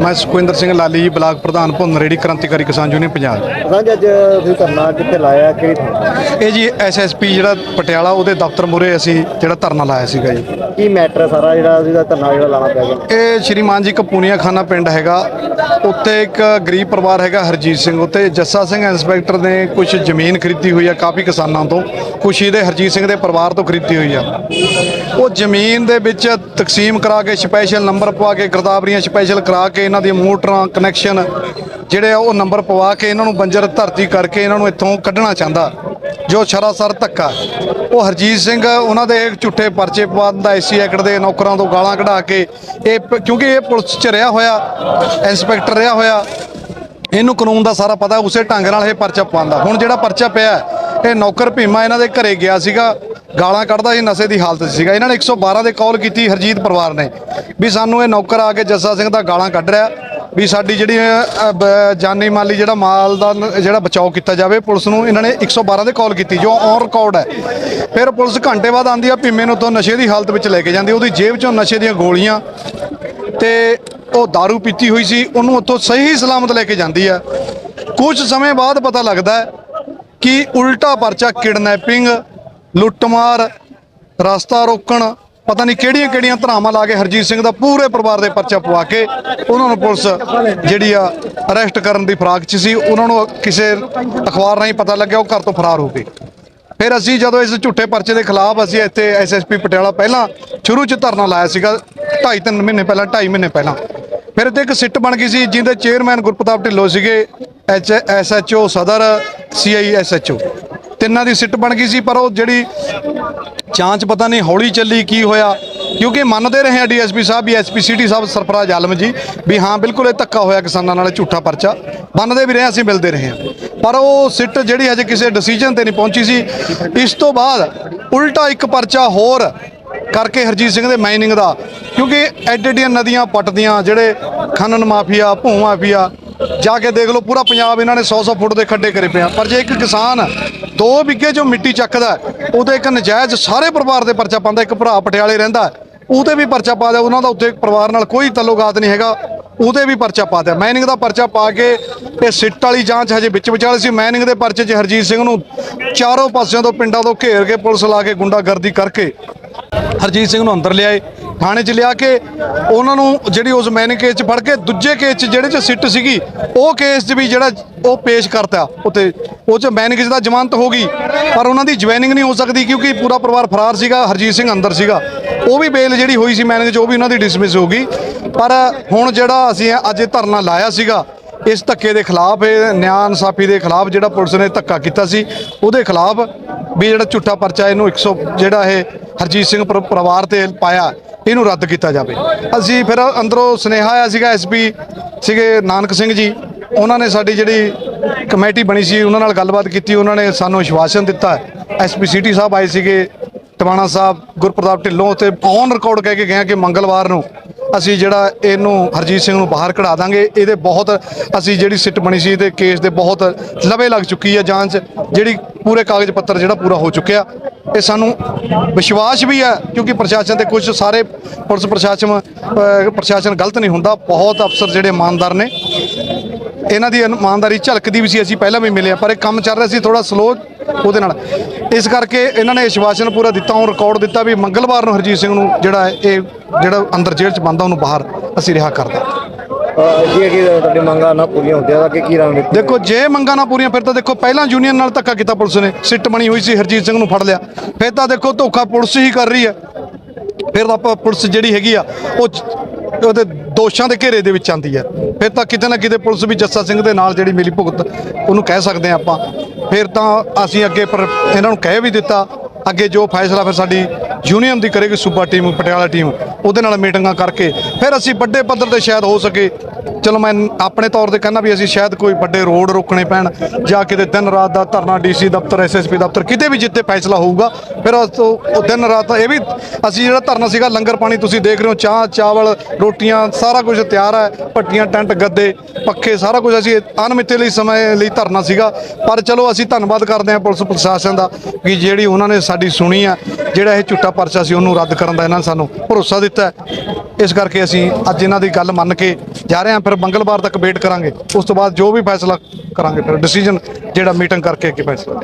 ਮੈਂ ਸੁਖਵਿੰਦਰ ਸਿੰਘ ਲਾਲੀ ਜੀ ਬਲਾਕ ਪ੍ਰਧਾਨ ਭੁੰਨ ਰੇੜੀ ਕ੍ਰਾਂਤੀਕਾਰੀ ਕਿਸਾਨ ਯੂਨੀਅਨ ਪੰਜਾਬ। ਸਾਂਝ ਅੱਜ ਤੁਸੀਂ ਧਰਨਾ ਕਿੱਥੇ ਲਾਇਆ ਕਿਹੜੀ ਇਹ ਜੀ ਐਸਐਸਪੀ ਜਿਹੜਾ ਪਟਿਆਲਾ ਉਹਦੇ ਦਫ਼ਤਰ ਮੂਹਰੇ ਅਸੀਂ ਜਿਹੜਾ ਧਰਨਾ ਲਾਇਆ ਸੀਗਾ ਜੀ। ਕੀ ਮੈਟਰ ਸਾਰਾ ਜਿਹੜਾ ਸੀਗਾ ਧਰਨਾ ਜਿਹੜਾ ਲਾਣਾ ਪਿਆ ਗਿਆ ਇਹ ਸ਼੍ਰੀਮਾਨ ਜੀ ਕਪੂਨੀਆ ਖਾਨਾ ਪਿੰਡ ਹੈਗਾ ਉੱਥੇ ਇੱਕ ਗਰੀਬ ਪਰਿਵਾਰ ਹੈਗਾ ਹਰਜੀਤ ਸਿੰਘ ਉੱਥੇ ਜੱਸਾ ਸਿੰਘ ਇੰਸਪੈਕਟਰ ਨੇ ਕੁਝ ਜ਼ਮੀਨ ਖਰੀਦੀ ਹੋਈ ਆ ਕਾਫੀ ਕਿਸਾਨਾਂ ਤੋਂ ਕੁਝ ਇਹਦੇ ਹਰਜੀਤ ਸਿੰਘ ਦੇ ਪਰਿਵਾਰ ਤੋਂ ਖਰੀਦੀ ਹੋਈ ਆ। ਉਹ ਜ਼ਮੀਨ ਦੇ ਵਿੱਚ ਤਕਸੀਮ ਕਰਾ ਕੇ ਸਪੈਸ਼ਲ ਨੰਬਰ ਪਵਾ ਕੇ ਗਰਦਾਵਰੀਆਂ ਸਪੈਸ਼ਲ ਕਰਾ ਕੇ ਇਹਨਾਂ ਦੀਆਂ ਮੋਟਰਾਂ ਕਨੈਕਸ਼ਨ ਜਿਹੜੇ ਆ ਉਹ ਨੰਬਰ ਪਵਾ ਕੇ ਇਹਨਾਂ ਨੂੰ ਬੰਜਰ ਧਰਤੀ ਕਰਕੇ ਇਹਨਾਂ ਨੂੰ ਇੱਥੋਂ ਕੱਢਣਾ ਚਾਹੁੰਦਾ। ਜੋ ਸਰਾਸਰ ਧੱਕਾ। ਉਹ ਹਰਜੀਤ ਸਿੰਘ, ਉਹਨਾਂ ਦੇ ਝੂਠੇ ਪਰਚੇ ਪਵਾ ਦਿੰਦਾ ਐਸਸੀ ਐਕਟ ਦੇ ਨੌਕਰਾਂ ਤੋਂ ਗਾਲਾਂ ਕਢਾ ਕੇ ਇਹ ਕਿਉਂਕਿ ਇਹ ਪੁਲਿਸ 'ਚ ਰਿਹਾ ਹੋਇਆ, ਇੰਸਪੈਕਟਰ ਰਿਹਾ ਹੋਇਆ, ਇਹਨੂੰ ਕਾਨੂੰਨ ਦਾ ਸਾਰਾ ਪਤਾ, ਉਸੇ ਢੰਗ ਨਾਲ ਇਹ ਪਰਚਾ ਪਾਉਂਦਾ। ਹੁਣ ਜਿਹੜਾ ਪਰਚਾ ਪਿਆ, ਇਹ ਨੌਕਰ ਭੀਮਾ ਇਹਨਾਂ ਦੇ ਘਰੇ ਗਿਆ ਸੀਗਾ। ਗਾਲਾਂ ਕੱਢਦਾ ਸੀ, ਨਸ਼ੇ ਦੀ ਹਾਲਤ 'ਚ ਸੀਗਾ। ਇਹਨਾਂ ਨੇ 112 ਦੇ ਕਾਲ ਕੀਤੀ ਹਰਜੀਤ ਪਰਿਵਾਰ ਨੇ ਵੀ ਸਾਨੂੰ ਇਹ ਨੌਕਰ ਆ ਕੇ ਜੱਸਾ ਸਿੰਘ ਦਾ ਗਾਲਾਂ ਕੱਢ ਰਿਹਾ, ਵੀ ਸਾਡੀ ਜਿਹੜੀ ਜਾਨੀ ਮਾਲੀ ਜਿਹੜਾ ਮਾਲ ਦਾ ਜਿਹੜਾ ਬਚਾਓ ਕੀਤਾ ਜਾਵੇ, ਪੁਲਿਸ ਨੂੰ ਇਹਨਾਂ ਨੇ 112 ਦੇ ਕਾਲ ਕੀਤੀ, ਜੋ ਔਨ ਰਿਕਾਰਡ ਹੈ। ਫਿਰ ਪੁਲਿਸ ਘੰਟੇ ਬਾਅਦ ਆਂਦੀ ਆ ਭੀਮੇ ਨੂੰ ਤੋਂ ਨਸ਼ੇ ਦੀ ਹਾਲਤ ਵਿੱਚ ਲੈ ਕੇ ਜਾਂਦੀ, ਉਹਦੀ ਜੇਬ 'ਚੋਂ ਨਸ਼ੇ ਦੀਆਂ ਗੋਲੀਆਂ ਤੇ ਉਹ दारू ਪੀਤੀ ਹੋਈ ਸੀ, ਉਹਨੂੰ ਉੱਥੋਂ ਸਹੀ ਸਲਾਮਤ ਲੈ ਕੇ ਜਾਂਦੀ ਆ। ਕੁਝ ਸਮੇਂ ਬਾਅਦ ਪਤਾ ਲੱਗਦਾ ਹੈ ਕਿ ਉਲਟਾ ਪਰਚਾ, ਕਿਡਨੈਪਿੰਗ ਲੁੱਟਮਾਰ, ਰਸਤਾ ਰੋਕਣ, ਪਤਾ ਨਹੀਂ ਕਿਹੜੀਆਂ ਕਿਹੜੀਆਂ ਧਰਾਵਾਂ ਲਾ ਕੇ ਹਰਜੀਤ ਸਿੰਘ ਦਾ ਪੂਰੇ ਪਰਿਵਾਰ ਦੇ ਪਰਚਾ ਪਵਾ ਕੇ ਉਹਨਾਂ ਨੂੰ ਪੁਲਿਸ ਜਿਹੜੀ ਆ ਅਰੈਸਟ ਕਰਨ ਦੀ ਫਰਾਕ 'ਚ ਸੀ। ਉਹਨਾਂ ਨੂੰ ਕਿਸੇ ਅਖਬਾਰ ਰਾਹੀਂ ਪਤਾ ਲੱਗਿਆ ਉਹ ਘਰ ਤੋਂ ਫਰਾਰ ਹੋ ਗਏ। ਫਿਰ ਅਸੀਂ ਜਦੋਂ ਇਸ ਝੂਠੇ ਪਰਚੇ ਦੇ ਖਿਲਾਫ ਅਸੀਂ ਇੱਥੇ ਐਸਐਸਪੀ ਪਟਿਆਲਾ ਪਹਿਲਾਂ ਸ਼ੁਰੂ 'ਚ ਧਰਨਾ ਲਾਇਆ ਸੀਗਾ 2.5 ਮਹੀਨੇ ਪਹਿਲਾਂ 2.5 ਮਹੀਨੇ ਪਹਿਲਾਂ। ਫਿਰ ਇੱਥੇ ਇੱਕ ਸਿੱਟ ਬਣ ਗਈ ਸੀ ਜਿਹਦੇ ਚੇਅਰਮੈਨ ਗੁਰਪ੍ਰਤਾਪ ਢਿੱਲੋਂ ਸੀਗੇ, ਐਚ ਐਸਐਚਓ ਸਦਰ ਸੀਆਈ ਐਸਐਚਓ ਤਿੰਨਾਂ ਦੀ ਸਿੱਟ ਬਣ ਗਈ ਸੀ, ਪਰ ਉਹ ਜਿਹੜੀ ਜਾਂਚ ਪਤਾ ਨਹੀਂ ਹੌਲੀ ਚੱਲੀ ਕੀ ਹੋਇਆ। ਕਿਉਂਕਿ ਮੰਨਦੇ ਰਹੇ ਆ ਡੀਐਸਪੀ ਸਾਹਿਬ, ਵੀ ਐਸਪੀ ਸਿਟੀ ਸਾਹਿਬ ਸਰਫਰਾਜ਼ ਆਲਮ ਜੀ, ਵੀ ਹਾਂ, ਬਿਲਕੁਲ ਇਹ ਧੱਕਾ ਹੋਇਆ ਕਿਸਾਨਾਂ ਨਾਲ ਝੂਠਾ ਪਰਚਾ। ਮੰਨਦੇ ਵੀ ਰਹੇ, ਅਸੀਂ ਮਿਲਦੇ ਰਹੇ ਹਾਂ। ਪਰ ਉਹ ਸਿੱਟ ਜਿਹੜੀ ਹਜੇ ਕਿਸੇ ਡਿਸੀਜਨ ਤੇ ਨਹੀਂ ਪਹੁੰਚੀ ਸੀ, ਇਸ ਤੋਂ ਬਾਅਦ ਉਲਟਾ ਇੱਕ ਪਰਚਾ ਹੋਰ ਕਰਕੇ ਹਰਜੀਤ ਸਿੰਘ ਦੇ ਮਾਈਨਿੰਗ ਦਾ। ਕਿਉਂਕਿ ਐਡ ਐਡੀਆਂ ਨਦੀਆਂ ਪੱਟਦੀਆਂ, ਜਿਹੜੇ ਖਨਨ ਮਾਫੀਆ ਭੂ ਮਾਫੀਆ, ਜਾ ਕੇ ਦੇਖ ਲਓ, ਪੂਰਾ ਪੰਜਾਬ ਇਹਨਾਂ ਨੇ 100-100 ਫੁੱਟ ਦੇ ਖੱਡੇ ਕਰੇ ਪਿਆ ਪਰ ਜੇ ਇੱਕ ਕਿਸਾਨ ਦੋ ਵਿੱਗੇ ਜੋ ਮਿੱਟੀ ਚੱਕਦਾ ਉਹਦੇ ਇੱਕ ਨਜਾਇਜ਼ ਸਾਰੇ ਪਰਿਵਾਰ ਦੇ ਪਰਚਾ ਪਾਉਂਦਾ, ਇੱਕ ਭਰਾ ਪਟਿਆਲੇ ਰਹਿੰਦਾ ਉਹਦੇ ਵੀ ਪਰਚਾ ਪਾ ਦਿਆ, ਉਹਨਾਂ ਦਾ ਉੱਤੇ ਪਰਿਵਾਰ ਨਾਲ ਕੋਈ ਤਲੁਕਾਤ ਨਹੀਂ ਹੈਗਾ, ਉਹਦੇ ਵੀ ਪਰਚਾ ਪਾ ਦਿਆ। ਮੈਨਿੰਗ ਦਾ ਪਰਚਾ ਪਾ ਕੇ ਇਹ ਸਿੱਟ ਵਾਲੀ ਜਾਂਚ ਹਜੇ ਵਿੱਚ ਵਿਚਾਲੇ ਸੀ। ਮੈਨਿੰਗ ਦੇ ਪਰਚੇ 'ਚ ਹਰਜੀਤ ਸਿੰਘ ਨੂੰ ਚਾਰੋਂ ਪਾਸਿਆਂ ਤੋਂ ਪਿੰਡਾਂ ਤੋਂ ਘੇਰ ਕੇ ਪੁਲਿਸ ਲਾ ਕੇ ਗੁੰਡਾਗਰਦੀ ਕਰਕੇ ਹਰਜੀਤ ਸਿੰਘ ਨੂੰ ਅੰਦਰ ਲਿਆਏ। ਥਾਣੇ 'ਚ ਲਿਆ ਕੇ ਉਹਨਾਂ ਨੂੰ ਜਿਹੜੀ ਉਸ ਮੈਨਿੰਗ ਕੇਸ 'ਚ ਫੜ ਕੇ ਦੂਜੇ ਕੇਸ 'ਚ ਜਿਹੜੇ 'ਚ ਸਿੱਟ ਸੀਗੀ, ਉਹ ਕੇਸ 'ਚ ਵੀ ਜਿਹੜਾ ਉਹ ਪੇਸ਼ ਕਰਤਾ। ਉੱਤੇ ਉਹ 'ਚ ਮੈਨਿੰਗ 'ਚ ਦਾ ਜ਼ਮਾਨਤ ਹੋ ਗਈ, ਪਰ ਉਹਨਾਂ ਦੀ ਜੁਆਇਨਿੰਗ ਨਹੀਂ ਹੋ ਸਕਦੀ ਕਿਉਂਕਿ ਪੂਰਾ ਪਰਿਵਾਰ ਫਰਾਰ ਸੀਗਾ, ਹਰਜੀਤ ਸਿੰਘ ਅੰਦਰ ਸੀਗਾ। ਉਹ ਵੀ ਬੇਲ ਜਿਹੜੀ ਹੋਈ ਸੀ ਮੈਨਿੰਗ 'ਚ, ਉਹ ਵੀ ਉਹਨਾਂ ਦੀ ਡਿਸਮਿਸ ਹੋ ਗਈ। ਪਰ ਹੁਣ ਜਿਹੜਾ ਅਸੀਂ ਅੱਜ ਇਹ ਧਰਨਾ ਲਾਇਆ ਸੀਗਾ, ਇਸ ਧੱਕੇ ਦੇ ਖਿਲਾਫ, ਇਹ ਨਿਆਂ ਇਨਸਾਫੀ ਦੇ ਖਿਲਾਫ ਜਿਹੜਾ ਪੁਲਿਸ ਨੇ ਧੱਕਾ ਕੀਤਾ ਸੀ, ਉਹਦੇ ਖਿਲਾਫ ਵੀ ਜਿਹੜਾ ਝੂਠਾ ਪਰਚਾ ਇਹਨੂੰ 100 ਜਿਹੜਾ ਇਹ ਹਰਜੀਤ ਸਿੰਘ ਪਰਿਵਾਰ ਤੇ ਪਾਇਆ। ਇਹਨੂੰ ਰੱਦ ਕੀਤਾ ਜਾਵੇ। ਅਸੀਂ ਫਿਰ ਅੰਦਰੋਂ ਸੁਨੇਹਾ ਆਇਆ ਸੀਗਾ ਐਸਪੀ ਸੀਗੇ ਨਾਨਕ ਸਿੰਘ ਜੀ। ਉਹਨਾਂ ਨੇ ਸਾਡੀ ਜਿਹੜੀ ਕਮੇਟੀ ਬਣੀ ਸੀ, ਉਹਨਾਂ ਨਾਲ ਗੱਲਬਾਤ ਕੀਤੀ, ਉਹਨਾਂ ਨੇ ਸਾਨੂੰ ਵਿਸ਼ਵਾਸਨ ਦਿੱਤਾ। ਐਸਪੀ ਸਿਟੀ ਸਾਹਿਬ ਆਏ ਸੀਗੇ, ਟਵਾਣਾ ਸਾਹਿਬ, ਗੁਰਪ੍ਰਤਾਪ ਢਿੱਲੋਂ ਤੇ ਔਨ ਰਿਕਾਰਡ ਕਹਿ ਕੇ ਗਏ ਕਿ ਮੰਗਲਵਾਰ ਨੂੰ ਅਸੀਂ ਜਿਹੜਾ ਇਹਨੂੰ ਹਰਜੀਤ ਸਿੰਘ ਨੂੰ ਬਾਹਰ ਕਢਾ ਦਾਂਗੇ। ਇਹਦੇ ਬਹੁਤ ਅਸੀਂ ਜਿਹੜੀ ਸਿੱਟ ਬਣੀ ਸੀ ਤੇ ਕੇਸ ਦੇ ਬਹੁਤ ਲਵੇ ਲੱਗ ਚੁੱਕੀ ਹੈ ਜਾਂਚ, ਜਿਹੜੀ ਪੂਰੇ ਕਾਗਜ਼ ਪੱਤਰ ਜਿਹੜਾ ਪੂਰਾ ਹੋ ਚੁੱਕਿਆ। ਇਹ ਸਾਨੂੰ ਵਿਸ਼ਵਾਸ ਵੀ ਹੈ ਕਿਉਂਕਿ ਪ੍ਰਸ਼ਾਸਨ ਤੇ ਕੁਝ ਸਾਰੇ ਪੁਲਿਸ ਪ੍ਰਸ਼ਾਸਨ ਪ੍ਰਸ਼ਾਸਨ ਗਲਤ ਨਹੀਂ ਹੁੰਦਾ। ਬਹੁਤ ਅਫਸਰ ਜਿਹੜੇ ਇਮਾਨਦਾਰ ਨੇ। ਇਹਨਾਂ ਦੀ ਇਮਾਨਦਾਰੀ ਝਲਕਦੀ ਵੀ ਸੀ, ਅਸੀਂ ਪਹਿਲਾਂ ਵੀ ਮਿਲੇ ਪਰ ਇਹ ਕੰਮ ਚੱਲ ਰਿਹਾ ਸੀ ਥੋੜਾ ਸਲੋ ਉਹਦੇ ਨਾਲ। ਇਸ ਕਰਕੇ ਇਹਨਾਂ ਨੇ ਵਿਸ਼ਵਾਸਨ ਪੂਰਾ ਦਿੱਤਾ ਉਹ ਰਿਕਾਰਡ ਦਿੱਤਾ ਵੀ ਮੰਗਲਵਾਰ ਨੂੰ ਹਰਜੀਤ ਸਿੰਘ ਨੂੰ ਜਿਹੜਾ ਇਹ ਜਿਹੜਾ ਅੰਦਰ ਜੇਲ੍ਹ 'ਚ ਬੰਦਾ ਉਹਨੂੰ ਬਾਹਰ ਅਸੀਂ ਰਿਹਾ ਕਰਦਾ ਜੀ ਕੀ ਤੁਹਾਡੀ ਮੰਗਾਂ ਨਾ ਪੂਰੀਆਂ ਹੁੰਦੀਆਂ ਤਾਂ ਕਿ ਕੀ ਰਣਨੀਤੀ ਦੇਖੋ ਜੇ ਮੰਗਾਂ ਨਾ ਪੂਰੀਆਂ ਫਿਰ ਤਾਂ ਦੇਖੋ ਪਹਿਲਾਂ ਯੂਨੀਅਨ ਨਾਲ ਧੱਕਾ ਕੀਤਾ ਪੁਲਿਸ ਨੇ। ਸਿੱਟ ਬਣੀ ਹੋਈ ਸੀ ਹਰਜੀਤ ਸਿੰਘ ਨੂੰ ਫੜ ਲਿਆ। ਫਿਰ ਤਾਂ ਦੇਖੋ ਧੋਖਾ ਪੁਲਿਸ ਹੀ ਕਰ ਰਹੀ ਹੈ। ਫਿਰ ਤਾਂ ਆਪਾਂ ਪੁਲਿਸ ਜਿਹੜੀ ਹੈਗੀ ਆ ਉਹ ਉਹਦੇ ਦੋਸ਼ਾਂ ਦੇ ਘੇਰੇ ਦੇ ਵਿੱਚ ਆਂਦੀ ਹੈ। ਫਿਰ ਤਾਂ ਕਿਤੇ ਨਾ ਕਿਤੇ ਪੁਲਿਸ ਵੀ ਜੱਸਾ ਸਿੰਘ ਦੇ ਨਾਲ ਜਿਹੜੀ ਮਿਲੀ ਭੁਗਤ, ਉਹਨੂੰ ਕਹਿ ਸਕਦੇ ਆ ਆਪਾਂ। ਫਿਰ ਤਾਂ ਅਸੀਂ ਅੱਗੇ ਪਰ ਇਹਨਾਂ ਨੂੰ ਕਹਿ ਵੀ ਦਿੱਤਾ, ਅੱਗੇ ਜੋ ਫੈਸਲਾ ਫਿਰ ਸਾਡੀ ਯੂਨੀਅਨ ਦੀ ਕਰੇਗੀ, ਸੂਬਾ ਟੀਮ, ਪਟਿਆਲਾ ਟੀਮ, ਉਹਦੇ ਨਾਲ ਮੀਟਿੰਗਾਂ ਕਰਕੇ। ਫਿਰ ਅਸੀਂ ਵੱਡੇ ਪੱਧਰ ਤੇ ਸ਼ਾਇਦ ਹੋ ਸਕੇ ਚਲੋ ਮੈਂ ਆਪਣੇ ਤੌਰ ਤੇ ਕਹਿੰਦਾ ਵੀ ਅਸੀਂ ਸ਼ਾਇਦ ਕੋਈ ਵੱਡੇ ਰੋਡ ਰੋਕਣੇ ਪੈਣ, ਜਾਂ ਕਿਤੇ ਦਿਨ ਰਾਤ ਦਾ ਧਰਨਾ ਡੀਸੀ ਦਫ਼ਤਰ ਐਸਐਸਪੀ ਦਫ਼ਤਰ ਕਿਤੇ ਵੀ ਜਿੱਥੇ ਫੈਸਲਾ ਹੋਊਗਾ। ਫਿਰ ਉਸ ਤੋਂ ਉਹ ਦਿਨ ਰਾਤ ਇਹ ਵੀ ਅਸੀਂ ਜਿਹੜਾ ਧਰਨਾ ਸੀਗਾ, ਲੰਗਰ ਪਾਣੀ ਤੁਸੀਂ ਦੇਖ ਰਹੇ ਹੋ, ਚਾਹ, ਚਾਵਲ, ਰੋਟੀਆਂ, ਸਾਰਾ ਕੁਝ ਤਿਆਰ ਹੈ, ਪੱਟੀਆਂ, ਟੈਂਟ, ਗੱਦੇ, ਪੱਖੇ, ਸਾਰਾ ਕੁਝ ਅਸੀਂ ਅਨਮਿੱਤੇ ਲਈ ਸਮੇਂ ਲਈ ਧਰਨਾ ਸੀਗਾ। ਪਰ ਚਲੋ ਅਸੀਂ ਧੰਨਵਾਦ ਕਰਦੇ ਹਾਂ ਪੁਲਿਸ ਪ੍ਰਸ਼ਾਸਨ ਦਾ ਕਿ ਜਿਹੜੀ ਉਹਨਾਂ ਨੇ ਸਾਡੀ ਸੁਣੀ ਆ ਜਿਹੜਾ ਇਹ ਝੂਠਾ ਪਰਚਾ ਸੀ ਉਹਨੂੰ ਰੱਦ ਕਰਨ ਦਾ ਇਹਨਾਂ ਨੇ ਸਾਨੂੰ ਭਰੋਸਾ ਦਿੱਤਾ ਇਸ ਕਰਕੇ ਅਸੀਂ ਅੱਜ ਇਹਨਾਂ ਦੀ ਗੱਲ ਮੰਨ ਕੇ ਜਾ ਰਹੇ ਹਾਂ, ਫਿਰ ਮੰਗਲਵਾਰ ਤੱਕ ਵੇਟ ਕਰਾਂਗੇ। ਉਸ ਤੋਂ ਬਾਅਦ ਜੋ ਵੀ ਫੈਸਲਾ ਕਰਾਂਗੇ, ਫਿਰ ਡਿਸੀਜਨ ਜਿਹੜਾ ਮੀਟਿੰਗ ਕਰਕੇ ਅੱਗੇ ਫੈਸਲਾ।